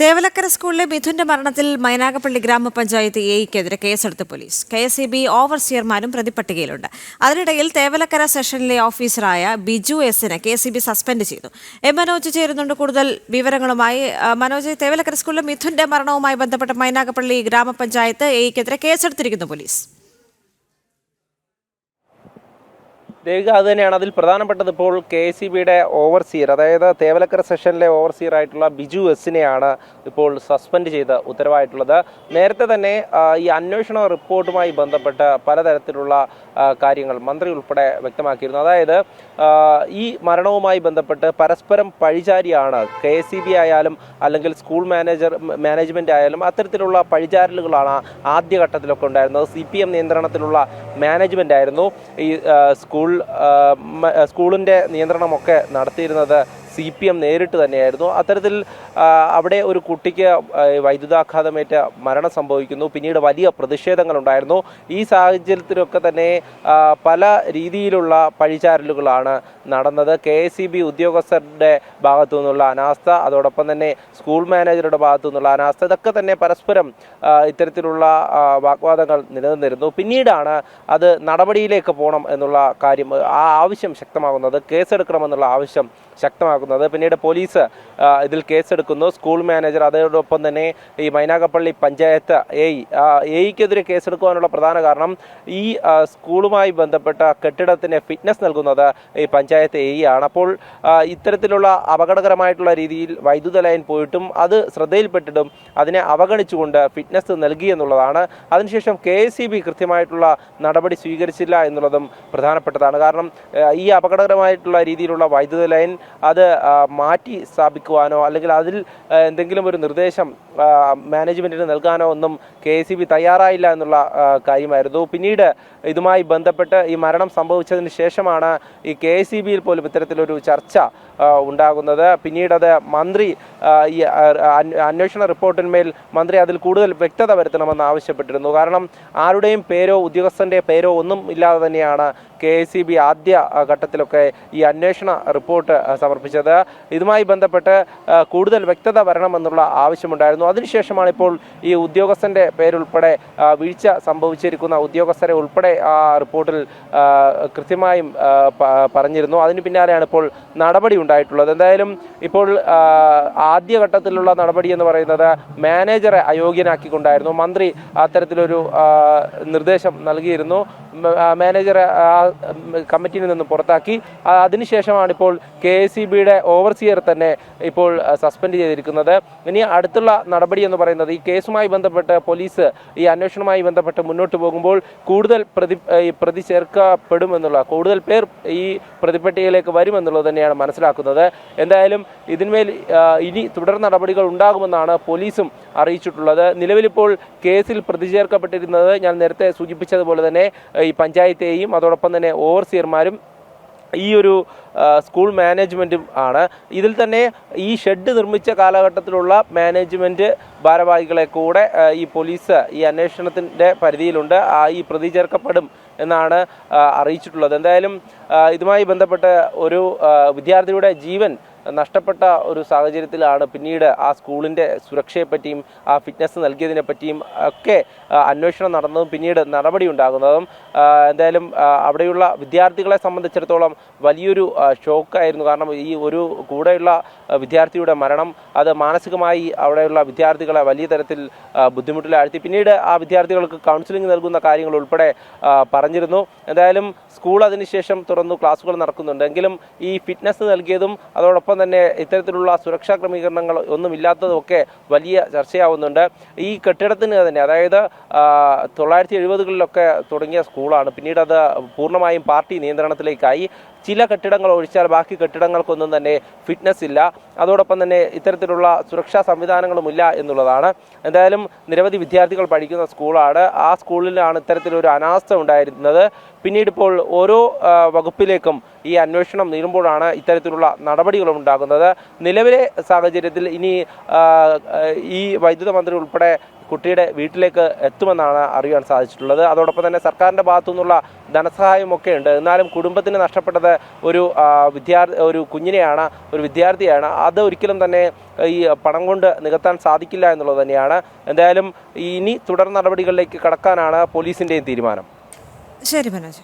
തേവലക്കര സ്കൂളിലെ മിഥുന്റെ മരണത്തിൽ മൈനാഗപ്പള്ളി ഗ്രാമപഞ്ചായത്ത് എയ്ക്കെതിരെ കേസെടുത്ത് police. K S E B ഓവർസിയർമാരും പ്രതിപ്പട്ടികയിലുണ്ട്. അതിനിടയിൽ തേവലക്കര സെഷനിലെ ഓഫീസറായ ബിജു എസിനെ K S E B suspend ചെയ്തു. എം. മനോജ് ചേരുന്നുണ്ട് കൂടുതൽ വിവരങ്ങളുമായി. മനോജ് തേവലക്കര സ്കൂളിലെ മിഥുന്റെ മരണവുമായി ബന്ധപ്പെട്ട മൈനാഗപ്പള്ളി ഗ്രാമപഞ്ചായത്ത് എയ്ക്കെതിരെ കേസെടുത്തിരിക്കുന്നു പോലീസ്. ദേവിക അത് തന്നെയാണ്. അതിൽ പ്രധാനപ്പെട്ടത് ഇപ്പോൾ കെ സി ബിയുടെ ഓവർസിയർ അതായത് തേവലക്കര സെഷനിലെ ഓവർസിയർ ആയിട്ടുള്ള ബിജു എസിനെയാണ് ഇപ്പോൾ സസ്പെൻഡ് ചെയ്ത് ഉത്തരവായിട്ടുള്ളത്. നേരത്തെ തന്നെ ഈ അന്വേഷണ റിപ്പോർട്ടുമായി ബന്ധപ്പെട്ട് പലതരത്തിലുള്ള കാര്യങ്ങൾ മന്ത്രി ഉൾപ്പെടെ വ്യക്തമാക്കിയിരുന്നു. അതായത് ഈ മരണവുമായി ബന്ധപ്പെട്ട് പരസ്പരം പഴിചാരിയാണ് കെ സി ബി ആയാലും അല്ലെങ്കിൽ സ്കൂൾ മാനേജർ മാനേജ്മെന്റ് ആയാലും അത്തരത്തിലുള്ള പഴിചാരലുകളാണ് ആദ്യഘട്ടത്തിലൊക്കെ ഉണ്ടായിരുന്നത്. സി പി എം നിയന്ത്രണത്തിലുള്ള മാനേജ്മെന്റ് ആയിരുന്നു. ഈ സ്കൂൾ സ്കൂളിന്റെ നിയന്ത്രണമൊക്കെ നടത്തിയിരുന്നത് സി പി എം നേരിട്ട് തന്നെയായിരുന്നു. അത്തരത്തിൽ അവിടെ ഒരു കുട്ടിക്ക് വൈദ്യുതാഘാതമേറ്റ മരണം സംഭവിക്കുന്നു. പിന്നീട് വലിയ പ്രതിഷേധങ്ങളുണ്ടായിരുന്നു. ഈ സാഹചര്യത്തിലൊക്കെ തന്നെ പല രീതിയിലുള്ള പഴിചാരലുകളാണ് നടന്നത്. കെ എസ് സി ബി ഉദ്യോഗസ്ഥരുടെ ഭാഗത്തു നിന്നുള്ള അനാസ്ഥ അതോടൊപ്പം തന്നെ സ്കൂൾ മാനേജറുടെ ഭാഗത്തു നിന്നുള്ള അനാസ്ഥ ഇതൊക്കെ തന്നെ പരസ്പരം ഇത്തരത്തിലുള്ള വാഗ്വാദങ്ങൾ നിലനിന്നിരുന്നു. പിന്നീടാണ് അത് നടപടിയിലേക്ക് പോകണം എന്നുള്ള കാര്യം ആ ആവശ്യം ശക്തമാകുന്നത്. കേസെടുക്കണമെന്നുള്ള ആവശ്യം ശക്തമാക്കുന്നത്. പിന്നീട് പോലീസ് ഇതിൽ കേസെടുക്കുന്നു. സ്കൂൾ മാനേജർ അതോടൊപ്പം തന്നെ ഈ മൈനാഗപ്പള്ളി പഞ്ചായത്ത് എ എയ്ക്കെതിരെ കേസെടുക്കുവാനുള്ള പ്രധാന കാരണം ഈ സ്കൂളുമായി ബന്ധപ്പെട്ട കെട്ടിടത്തിന് ഫിറ്റ്നസ് നൽകുന്നത് ഈ പഞ്ചായത്ത് എ ആണ്. അപ്പോൾ ഇത്തരത്തിലുള്ള അപകടകരമായിട്ടുള്ള രീതിയിൽ വൈദ്യുത ലൈൻ പോയിട്ടും അത് ശ്രദ്ധയിൽപ്പെട്ടിട്ടും അതിനെ അവഗണിച്ചുകൊണ്ട് ഫിറ്റ്നസ് നൽകി എന്നുള്ളതാണ്. അതിനുശേഷം കെ എസ് കൃത്യമായിട്ടുള്ള നടപടി സ്വീകരിച്ചില്ല എന്നുള്ളതും പ്രധാനപ്പെട്ടതാണ്. കാരണം ഈ അപകടകരമായിട്ടുള്ള രീതിയിലുള്ള വൈദ്യുത ലൈൻ അത് മാറ്റി സ്ഥാപിക്കുവാനോ അല്ലെങ്കിൽ അതിൽ എന്തെങ്കിലും ഒരു നിർദ്ദേശം ആ, മാനേജ്മെന്റിന് നൽകാനോ ഒന്നും കെ എസ് തയ്യാറായില്ല എന്നുള്ള കാര്യമായിരുന്നു. പിന്നീട് ഇതുമായി ബന്ധപ്പെട്ട് ഈ മരണം സംഭവിച്ചതിന് ശേഷമാണ് ഈ കെ ഇ ബിയിൽ പോലും ഇത്തരത്തിലൊരു ചർച്ച ഉണ്ടാകുന്നത്. പിന്നീട് മന്ത്രി ഈ അന്വേഷണ റിപ്പോർട്ടിന്മേൽ മന്ത്രി അതിൽ കൂടുതൽ വ്യക്തത വരുത്തണമെന്ന് ആവശ്യപ്പെട്ടിരുന്നു. കാരണം ആരുടെയും പേരോ ഉദ്യോഗസ്ഥന്റെ പേരോ ഒന്നും ഇല്ലാതെ തന്നെയാണ് കെ എസ് സി ബി ആദ്യ ഘട്ടത്തിലൊക്കെ ഈ അന്വേഷണ റിപ്പോർട്ട് സമർപ്പിച്ചത്. ഇതുമായി ബന്ധപ്പെട്ട് കൂടുതൽ വ്യക്തത വരണമെന്നുള്ള ആവശ്യമുണ്ടായിരുന്നു. അതിനുശേഷമാണ് ഇപ്പോൾ ഈ ഉദ്യോഗസ്ഥന്റെ പേരുൾപ്പെടെ വീഴ്ച സംഭവിച്ചിരിക്കുന്ന ഉദ്യോഗസ്ഥരെ ഉൾപ്പെടെ ആ റിപ്പോർട്ടിൽ കൃത്യമായും പറഞ്ഞിരുന്നു. അതിന് പിന്നാലെയാണ് ഇപ്പോൾ നടപടി ഉണ്ടായിട്ടുള്ളത്. എന്തായാലും ഇപ്പോൾ ആദ്യഘട്ടത്തിലുള്ള നടപടി എന്ന് പറയുന്നത് മാനേജറെ അയോഗ്യനാക്കിക്കൊണ്ടായിരുന്നു. മന്ത്രി അത്തരത്തിലൊരു നിർദ്ദേശം നൽകിയിരുന്നു. മാനേജറെ ആ കമ്മിറ്റിയിൽ നിന്ന് പുറത്താക്കി. അതിനുശേഷമാണ് ഇപ്പോൾ കെ എസ് സി ബിയുടെ ഓവർസിയർ തന്നെ ഇപ്പോൾ സസ്പെൻഡ് ചെയ്തിരിക്കുന്നത്. ഇനി അടുത്തുള്ള നടപടി എന്ന് പറയുന്നത് ഈ കേസുമായി ബന്ധപ്പെട്ട് പോലീസ് ഈ അന്വേഷണവുമായി ബന്ധപ്പെട്ട് മുന്നോട്ട് പോകുമ്പോൾ കൂടുതൽ പ്രതി പ്രതി ചേർക്കപ്പെടുമെന്നുള്ള കൂടുതൽ പേർ ഈ പ്രതിപ്പട്ടികയിലേക്ക് വരുമെന്നുള്ളത് തന്നെയാണ് മനസ്സിലാക്കുന്നത്. എന്തായാലും ഇതിന്മേൽ ഇനി തുടർ നടപടികൾ ഉണ്ടാകുമെന്നാണ് പോലീസും അറിയിച്ചിട്ടുള്ളത്. നിലവിലിപ്പോൾ കേസിൽ പ്രതി ചേർക്കപ്പെട്ടിരുന്നത് ഞാൻ നേരത്തെ സൂചിപ്പിച്ചതുപോലെ തന്നെ ഈ പഞ്ചായത്തെയും അതോടൊപ്പം തന്നെ ഓവർസിയർമാരും ഈ ഒരു സ്കൂൾ മാനേജ്മെന്റും ആണ്. ഇതിൽ തന്നെ ഈ ഷെഡ് നിർമ്മിച്ച കാലഘട്ടത്തിലുള്ള മാനേജ്മെന്റ് ഭാരവാഹികളെ കൂടെ ഈ പോലീസ് ഈ അന്വേഷണത്തിന്റെ പരിധിയിലുണ്ട്. ആ, ഈ പ്രതി ചേർക്കപ്പെടും എന്നാണ് അറിയിച്ചിട്ടുള്ളത്. എന്തായാലും ഇതുമായി ബന്ധപ്പെട്ട് ഒരു വിദ്യാർത്ഥിയുടെ ജീവൻ നഷ്ടപ്പെട്ട ഒരു സാഹചര്യത്തിലാണ് പിന്നീട് ആ സ്കൂളിന്റെ സുരക്ഷയെപ്പറ്റിയും ആ ഫിറ്റ്നസ് നൽകിയതിനെ പറ്റിയും ഒക്കെ അന്വേഷണം നടന്നതും പിന്നീട് നടപടി ഉണ്ടാകുന്നതും എന്തായാലും അവിടെയുള്ള വിദ്യാർത്ഥികളെ സംബന്ധിച്ചിടത്തോളം വലിയൊരു ഷോക്കായിരുന്നു. കാരണം ഈ ഒരു കൂടെയുള്ള വിദ്യാർത്ഥിയുടെ മരണം അത് മാനസികമായി അവിടെയുള്ള വിദ്യാർത്ഥികളെ വലിയ തരത്തിൽ ബുദ്ധിമുട്ടിലാഴ്ത്തി. പിന്നീട് ആ വിദ്യാർത്ഥികൾക്ക് കൗൺസിലിംഗ് നൽകുന്ന കാര്യങ്ങൾ ഉൾപ്പെടെ പറഞ്ഞിരുന്നു. എന്തായാലും സ്കൂൾ അതിനുശേഷം തുറന്നു ക്ലാസ്സുകൾ നടക്കുന്നുണ്ട്. എങ്കിലും ഈ ഫിറ്റ്നസ് നൽകിയതും അതോടൊപ്പം തന്നെ ഇത്തരത്തിലുള്ള സുരക്ഷാ ക്രമീകരണങ്ങൾ ഒന്നുമില്ലാത്തതൊക്കെ വലിയ ചർച്ചയാവുന്നുണ്ട്. ഈ കെട്ടിടത്തിന് തന്നെ അതായത് തൊള്ളായിരത്തി എഴുപതുകളിലൊക്കെ തുടങ്ങിയ സ്കൂളാണ്. പിന്നീട് അത് പൂർണമായും പാർട്ടി നിയന്ത്രണത്തിലേക്കായി. ചില കെട്ടിടങ്ങൾ ഒഴിച്ചാൽ ബാക്കി കെട്ടിടങ്ങൾക്കൊന്നും തന്നെ ഫിറ്റ്നസ് ഇല്ല. അതോടൊപ്പം തന്നെ ഇത്തരത്തിലുള്ള സുരക്ഷാ സംവിധാനങ്ങളുമില്ല എന്നുള്ളതാണ്. എന്തായാലും നിരവധി വിദ്യാർത്ഥികൾ പഠിക്കുന്ന സ്കൂളാണ്. ആ സ്കൂളിലാണ് ഇത്തരത്തിലൊരു അനാസ്ഥ ഉണ്ടായിരുന്നത്. പിന്നീട് ഇപ്പോൾ ഓരോ വകുപ്പിലേക്കും ഈ അന്വേഷണം നീളുമ്പോഴാണ് ഇത്തരത്തിലുള്ള നടപടികളും ഉണ്ടാകുന്നത്. നിലവിലെ സാഹചര്യത്തിൽ ഇനി ഈ വൈദ്യുത മന്ത്രി ഉൾപ്പെടെ കുട്ടിയുടെ വീട്ടിലേക്ക് എത്തുമെന്നാണ് അറിയാൻ സാധിച്ചിട്ടുള്ളത്. അതോടൊപ്പം തന്നെ സർക്കാരിന്റെ ഭാഗത്തു നിന്നുള്ള ധനസഹായമൊക്കെ ഉണ്ട് എന്നാലും കുടുംബത്തിന് നഷ്ടപ്പെട്ടത് ഒരു വിദ്യാർത്ഥി ഒരു കുഞ്ഞിനെയാണ് ഒരു വിദ്യാർത്ഥിയാണ്. അത് ഒരിക്കലും തന്നെ ഈ പണം കൊണ്ട് നികത്താൻ സാധിക്കില്ല എന്നുള്ളത് തന്നെയാണ്. എന്തായാലും ഇനി തുടർ നടപടികളിലേക്ക് കടക്കാനാണ് പോലീസിന്റെയും തീരുമാനം. ശരി മനോജ്.